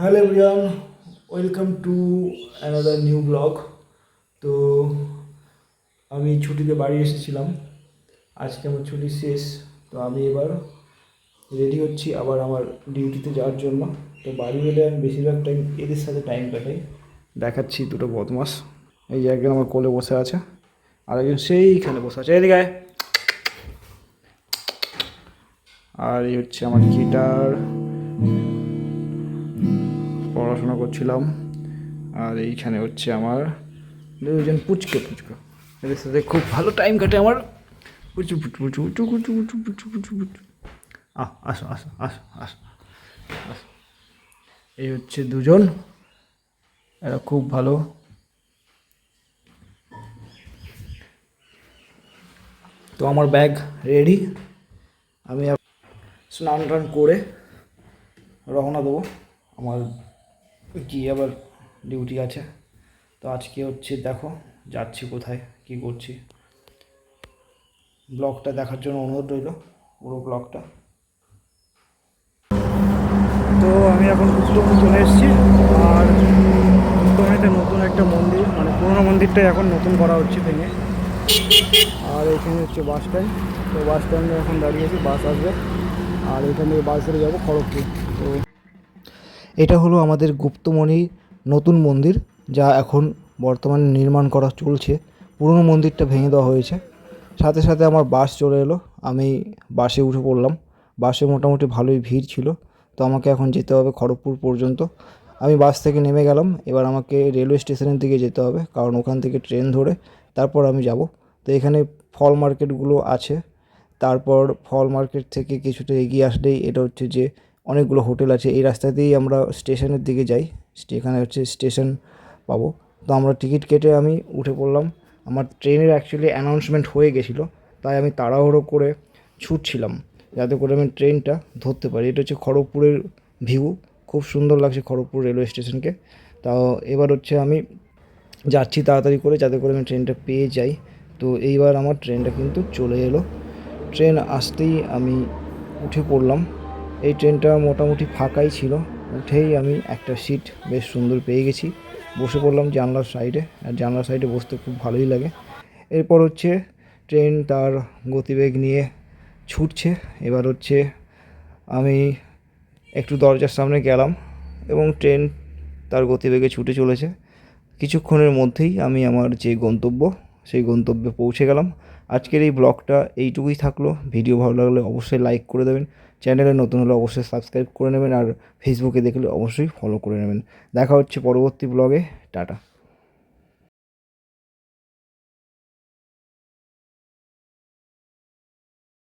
Hello everyone welcome to another new blog তো আমি ছুটিতে বাড়ি এসেছিলাম। আজকে আমার ছুটি শেষ, তো আমি এবার রেডি হচ্ছি আবার আমার ডিউটিতে যাওয়ার জন্য। তো বাড়ি এলে আমি বেশিরভাগ টাইম এদের সাথে টাইম কাটাই। দেখাচ্ছি দুটো বদমাস। এই যে একজন আমার কোলে বসে আছে আর একজন সেইখানে বসে আছে। এদিকে আর এই হচ্ছে আমার গিটার পড়াশোনা করছিলাম। আর এইখানে হচ্ছে আমার দুজন পুচকে পুচকে। এদের সাথে খুব ভালো টাইম কাটে আমার। পুচু পুচু পুচু পুচু পুচু পুচু পুচু পুচু পুচু। আহ, আসো আসো আসো আসো আসো। এই হচ্ছে দুজন। এরা খুব ভালো। তো আমার ব্যাগ রেডি আমি স্নান টান করে রওনা দেবো। আমার কি আবার ডিউটি আছে। তো আজকে হচ্ছে দেখো, যাচ্ছি কোথায়, কি করছি। ব্লগটা দেখার জন্য অনুরোধ রইল, পুরো ব্লগটা। তো আমি এখন গুপ্তমণি চলে এসেছি, আর একটা নতুন একটা মন্দির মানে পুরোনো মন্দিরটাই এখন নতুন করা হচ্ছে ভেঙে। আর এখানে হচ্ছে বাস স্ট্যান্ড তো বাস স্ট্যান্ডে এখন দাঁড়িয়েছি বাস আসবে। আর এখান থেকে বাস ধরে যাব খড়গপুর। তো এটা হলো আমাদের গুপ্তমণি নতুন মন্দির, যা এখন বর্তমানে নির্মাণ করা চলছে। পুরনো মন্দিরটা ভেঙে দেওয়া হয়েছে। সাথে সাথে আমার বাস চলে এলো। আমি বাসে উঠে পড়লাম। বাসে মোটামুটি ভালোই ভিড় ছিল। তো আমাকে এখন যেতে হবে খড়গপুর পর্যন্ত। আমি বাস থেকে নেমে গেলাম। এবার আমাকে রেলওয়ে স্টেশনের দিকে যেতে হবে, কারণ ওখান থেকে ট্রেন ধরে তারপর আমি যাব। তো এখানে ফল মার্কেটগুলো আছে। তারপর ফল মার্কেট থেকে কিছুটা এগিয়ে আসলেই এটা হচ্ছে যে অনেকগুলো হোটেল আছে। এই রাস্তা দিয়েই আমরা স্টেশনের দিকে যাই। এখানে হচ্ছে স্টেশন পাবো। তো আমরা টিকিট কেটে আমি উঠে পড়লাম। আমার ট্রেনের অ্যাকচুয়ালি অ্যানাউন্সমেন্ট হয়ে গেছিল। তাই আমি তাড়াহুড়ো করে ছুটছিলাম যাতে করে আমি ট্রেনটা ধরতে পারি। এটা হচ্ছে খড়গপুরের ভিউ। খুব সুন্দর লাগছে খড়গপুর রেলওয়ে স্টেশনকে। তাও এবার হচ্ছে আমি যাচ্ছি তাড়াতাড়ি করে যাতে করে আমি ট্রেনটা পেয়ে যাই। তো এইবার আমার ট্রেনটা কিন্তু চলে এলো। ট্রেন আসতেই আমি উঠে পড়লাম। এই ট্রেনটা মোটামুটি ফাঁকাই ছিল। উঠেই আমি একটা সিট বেশ সুন্দর পেয়ে গেছি। বসে পড়লাম জানলার সাইডে আর জানলার সাইডে বসতে খুব ভালোই লাগে। এরপর হচ্ছে ট্রেন তার গতিবেগ নিয়ে ছুটছে। এবার হচ্ছে আমি একটু দরজার সামনে গেলাম এবং ট্রেন তার গতিবেগে ছুটে চলেছে। কিছুক্ষণের মধ্যেই আমি আমার যে গন্তব্য সেই গন্তব্যে পৌঁছে গেলাম। আজকের এই ব্লগটা এইটুকুই থাকল। ভিডিও ভালো লাগলে অবশ্যই লাইক করে দেবেন। চ্যানেলে নতুন হলে অবশ্যই সাবস্ক্রাইব করে নেবেন আর ফেসবুকে দেখলে অবশ্যই ফলো করে নেবেন। দেখা হচ্ছে পরবর্তী ব্লগে। টাটা।